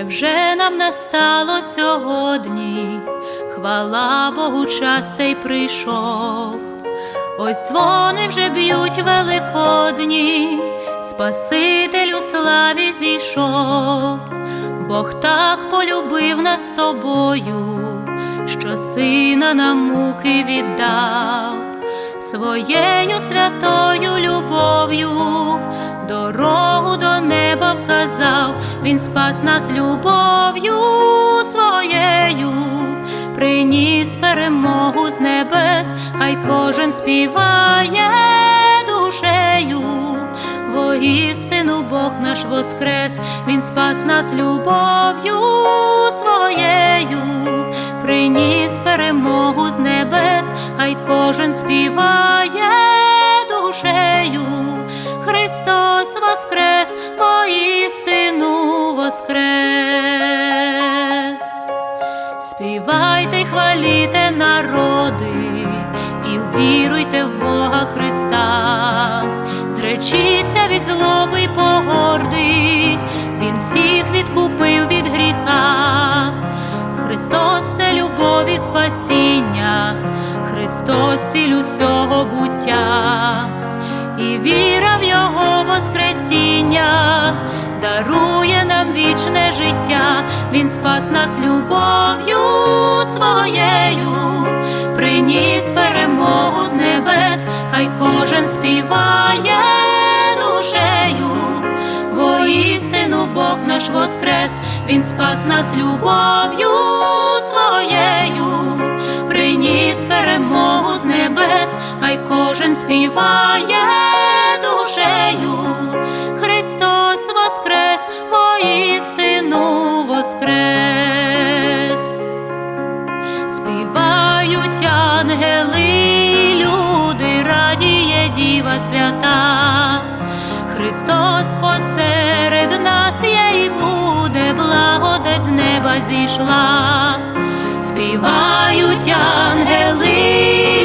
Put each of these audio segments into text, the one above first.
вже нам настало сьогодні, хвала Богу, час цей прийшов. Ось дзвони вже б'ють великодні, Спаситель у славі зійшов, Бог так полюбив нас з тобою, що сина на муки віддав, своєю святою любов'ю, дорогу до неба вказав, Він спас нас любов'ю своєю приніс перемогу з небес, хай кожен співає душею, воістину Бог наш воскрес, Він спас нас любов'ю своєю, приніс перемогу з небес, хай кожен співає душею, Христос хваліте народи, і віруйте в Бога Христа, зречіться від злоби й погорди, Він всіх відкупив від гріха. Христос це любов і спасіння, Христос ціль усього буття, і віра в Його Воскресіння дарує вічне життя, Він спас нас любов'ю своєю, приніс перемогу з небес, хай кожен співає душею, воістину Бог наш воскрес, Він спас нас любов'ю своєю, приніс перемогу з небес, хай кожен співає душею. Воскрес, воскрес. Співають ангели, люди, радіє Діва свята. Христос посеред нас є і буде, благодать з неба зійшла. Співають ангели,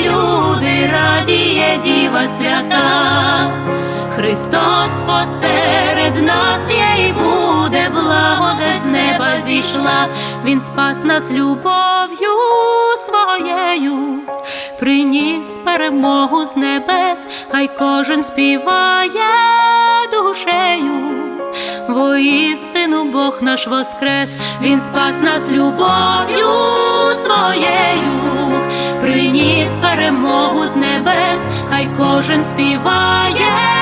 люди, радіє Діва свята. Христос посеред нас зійшла, Він спас нас любов'ю своєю, приніс перемогу з небес, хай кожен співає душею. Воістину Бог наш воскрес, Він спас нас любов'ю своєю, приніс перемогу з небес, хай кожен співає